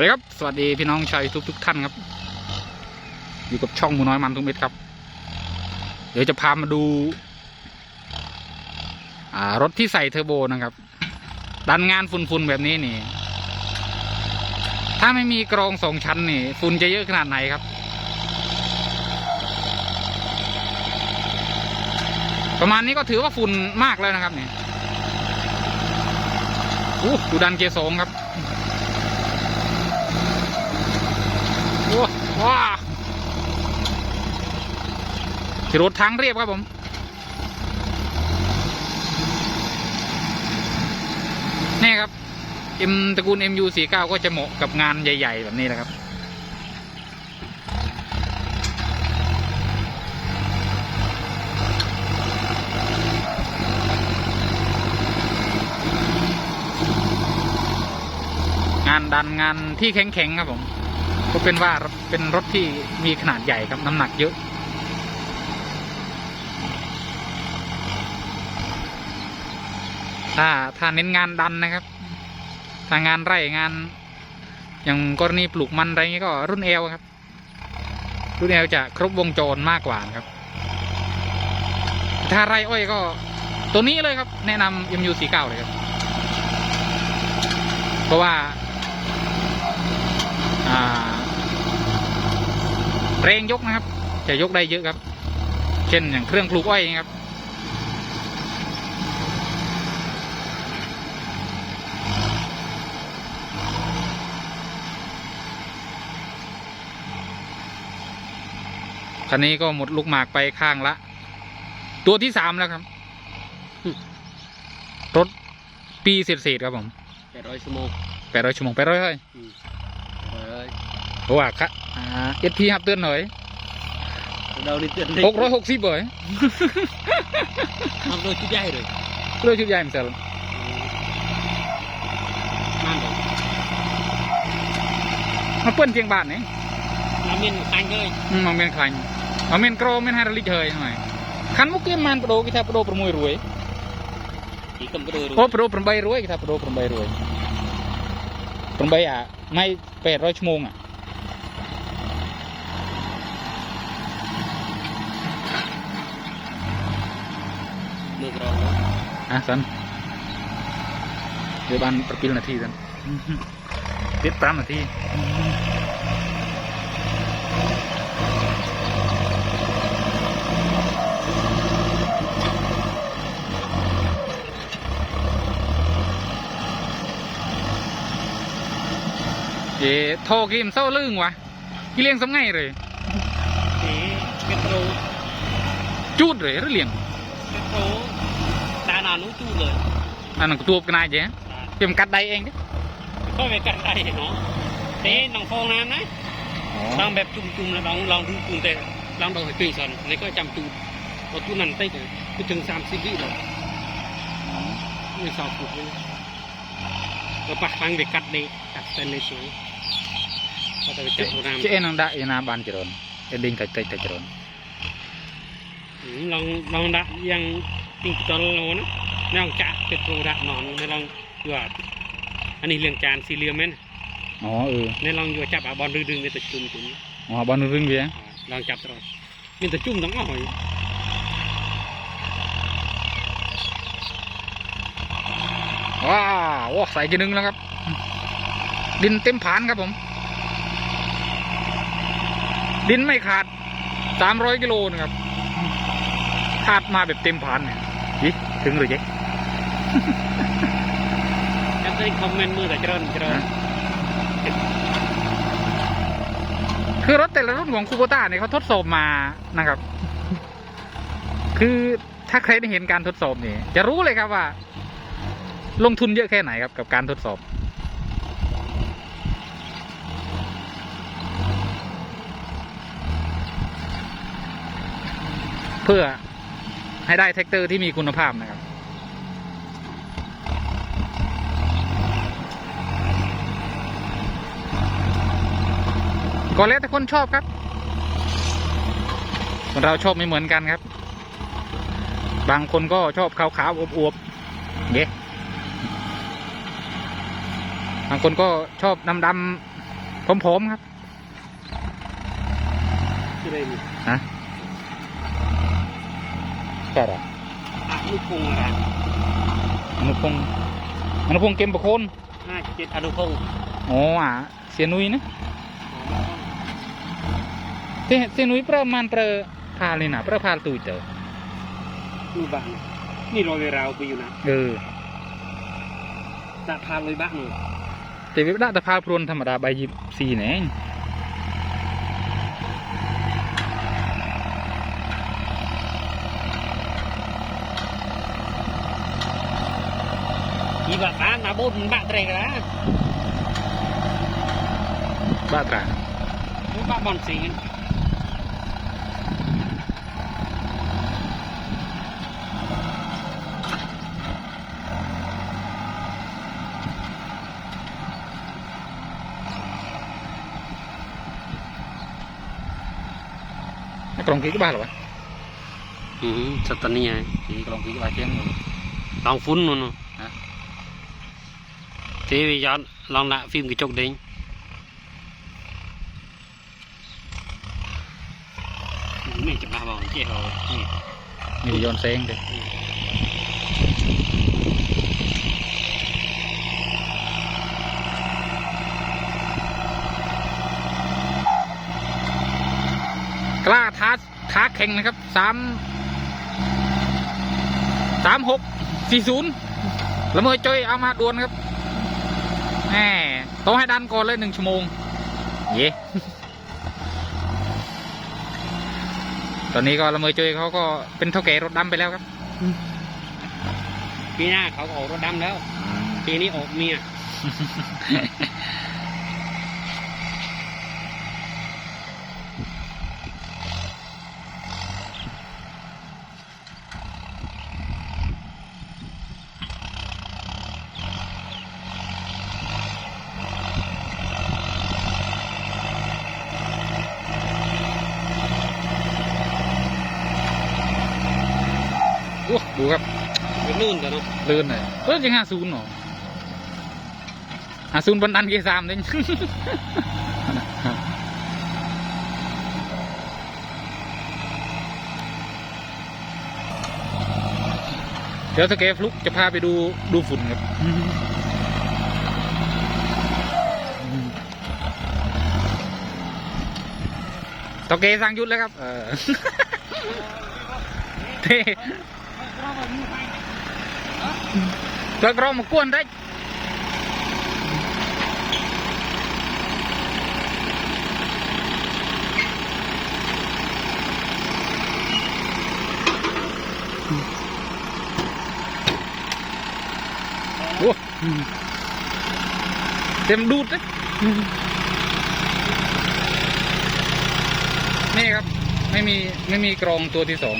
วัสดีครับ สวัสดีพี่น้องชาวยูทูบทุกท่านครับ อยู่กับช่องมูน้อยมันทุกเม็ดครับ เดี๋ยวจะพามาดู อ่ารถที่ใส่เทอร์โบนะครับ ดันงานฝุ่นๆแบบนี้นี่ ถ้าไม่มีกรองสองชั้นนี่ฝุ่นจะเยอะขนาดไหนครับ ประมาณนี้ก็ถือว่าฝุ่นมากแล้วนะครับนี่อู้ดูดันเกียร์สองครับ โอ้ ว้าขี่รถทางเรียบครับผมนี่ครับ M ตระกูล MU49 ก็จะเหมาะกับงานใหญ่ ๆ แบบนี้แหละครับงานดันงานที่แข็งๆครับผม ก็เป็นว่าเป็นรถที่มีขนาดใหญ่ครับน้ำหนักเยอะถ้าถ้าเน้นงานดันนะครับ ถ้างานไร่งาน อย่างกรณีปลูกมันอะไรเงี้ก็รุ่นเอลครับ รุ่นเอลจะครบวงจรมากกว่าครับ ถ้าไร่อ้อยก็ ตัวนี้เลยครับ แนะนำ MU49 เลยครับ เพราะว่า อ่า แรงยกนะครับ จะยกได้เยอะครับ เช่นอย่างเครื่องปลูกอ้อยนะครับ คันนี้ก็หมดลูกหมากไปข้างละ ตัวที่สามแล้วครับ รถปีเศษๆครับผมแปดร้อยชั่วโมงแปดร้อยชั่วโมงแปดร้อยเฮ้ยเอ้ยเพราะว่าค่ะอ่า เอสพีหับเตือนหน่อยเรานี่เตือนหกร้อยหกสิบเบยทำโดยชุดใหญ่เลยเรื่องชุดใหญ่เหมือนกันนั่นเลยมาเปิ้นเจียงบาทนี่น้ำมินคันเลยอืมมันเป็นคลังมันเป็นโกรมเป็นไฮดรอลิกเฮยหน่อยคันมุกเกมมันประโดกิทาประโดประมวยรวยอีกกำกระโดดโอ้ประโดประมใบรวยกิทาประโดประมใบรวยประมใบอะไม่แปดร้อยชั่วโมงอะ มือกรอง อะสันเดี๋ยวบ้านประปิลนาทีสันเด็ดปรามนาทีเอ๋โทรกิมเศร้าลึง วะกี่เลี้ยงสำไงเลยนี่เป็นโตรจูดเลยหรือเลี้ยงเป็นโตรดานานุจูเลยอันนั้นก็ตัวกันนายเจ๊เตรียมกัดใดเองดิก็ไปกันได้เนาะเต้น้องฟองน้ำนะลองแบบจุ่มๆแล้วลองลองดูจุ่มแต่ลองดูให้ตื่นสอนนี่ก็จำจูดพอจูดนั่นเต้เลยคือถึงสามสิบวิเลยไม่สอบถูกเลยเราปักฟังไปกัดเลยกัดเส้นในสวยก็จะไปจับโบราณเจ๊นังดะยนาบานเจิงไก่ไก่เจริญอืมลองลองดะยังติงตอลโลนะลองจะเป็นโปรดะนอนไม่ลองอยู่ว่าอันนี้เรื่องจานสี่เหลี่ยมแม่นอ๋อเออในลองอยู่จับอาบอลดึงๆในตะจุ่มจุ่มอ๋อบอลรึงเวียอ่าลองจับตลอดมีตะจุ่มต้องอ่อยว้าวใส่จะนึงแล้วครับ ดินเต็มผานครับผม ดินไม่ขาดสามร้อยกิโลนะครับขาดมาแบบเต็มผานเนี่ย ยิถึงหรือเจ๊จับได้คอมเมนต์มือแต่เจริญเจริญคือรถแต่ละรุ่นของคูโบต้าเนี่ยเขาทดสอบมานะครับ คือถ้าใครได้เห็นการทดสอบนี่จะรู้เลยครับว่า ลงทุนเยอะแค่ไหนครับกับการทดสอบเพื่อ ให้ได้แท็กเตอร์ที่มีคุณภาพนะครับ ก็แล้วแต่คนชอบครับ คนเราชอบไม่เหมือนกันครับ บางคนก็ชอบขาวๆอวบๆเย้บางคนก็ชอบดำผอมๆครับที่ไรนี่ฮะก็ได้อะลูกพงอะไรอนุพงศ์อนุพงศ์เกมประ โคนห้าเจ็ดอนุพงศ์อ๋ออะเสียนุยนะเสียเสียนุยประมาณประพาเลยนะประพาตุยเตอดูบ้านนี่รอยราวไปอยู่นะเออจะพาเลยบ้านหนูแต่วิบดาตะพาพรวนธรรมดาใบยิบสีแหน งอีบ้านบ้านมาบุญบ้านเตรงนะบ้าตราดูบ้านบอลสิ งห์กรองกี้ก็บ้าหรอวะอืมสตานีไงกี้กรองกี้ก็บ้าเชียงลองฟุ้นนู่นฮะทีวีย้อนลองละฟิล์มกระจกเด้งนี่จะมาบอกเจ้านี่มีโยนเซงเลยกล้าท้าท้าแข่งนะครับสามสามหกสี่ศูนย์ละเมอจอยเอามาดวลครับ แหมต้องให้ดันก่อนเลยหนึ่งชั่วโมง เย่ตอนนี้ก็ละเมอจอยเขาก็เป็นเท่าแก่รถดำไปแล้วครับ ปีหน้าเขาก็ออกรถดำแล้ว ปีนี้ออกเมีย ดูครับเป็นลื่นกันเนาะลื่นเลยเออยังห้าศูนย์หรอห้าศูนย์บนดันเกียร์สามเด้งเดี๋ยวสเกฟลุกจะพาไปดูดูฝุ่นครับตอเกสั่งหยุดแล้วครับเออเท่ กระกรองมากวนได้โอ้เต็มดูดเลยนี่ครับ ไม่มีไม่มีกรองตัวที่สอง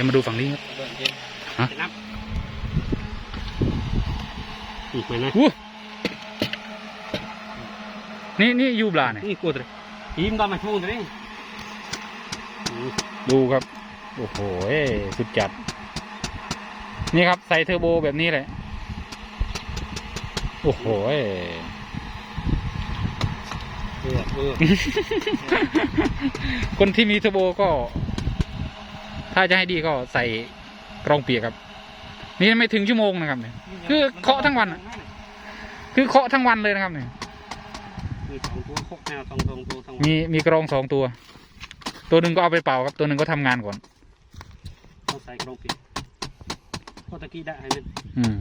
ดี๋ยวมาดูฝั่งนี้ครับฮะจะนับอีกไหมนะอู้นี่นี่ยูบลาเนี่ยนี่กลัวเลยทีมตอนมาช่วงเลยดูครับ โอ้โหเอ้ยสุดจัด นี่ครับใส่เทอร์โบแบบนี้เลยโอ้โหเอ้ยเออเออคนที่มีเทอร์โบก็ ถ้าจะให้ดีก็ใส่กรองเปียกครับ นี่ไม่ถึงชั่วโมงนะครับเนี่ยคือเคาะทั้งวันอะคือเคาะทั้งวันเลยนะครับเนี่ยมีสองตัวคกแนวสองสองตัวทั้งวันมีมีกรองสองตัว ตัวหนึ่งก็เอาไปเป่าครับ ตัวหนึ่งก็ทำงานก่อนต้องใส่กรงปิดก็ตะกี้ได้ให้มันอืม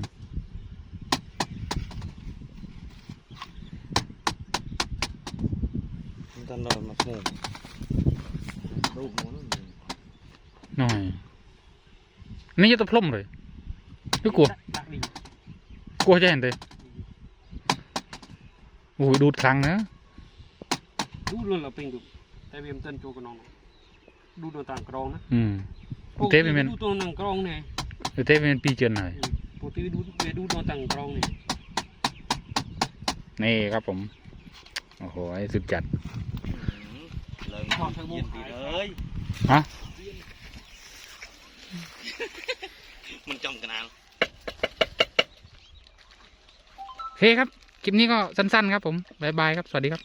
ตอนนอนมาโมงรูปมัน หน่อย นี่จะตะพล่มเลยไม่กลัวตักดีกลัวจะเห็นเลยโอ้ยดูดครั้งนะดูเรื่องเราเป็นดูแต่เวียมเต้นโจกับน้องดูตัวต่างกรองนะอืมเทปเป็นดูตัวหนังกรองเนี่ยเดี๋ยวเทปเป็นปีเจนหน่อยปกติดูเวดูตัวต่างกรองเนี่ยนี่ครับผม โอ้โหไอ้สุดจัดเลยเย็นดีเลยฮะ มันจมกันนานโอเคครับ คลิปนี้ก็สั้นๆครับผมบายบายครับ สวัสดีครับ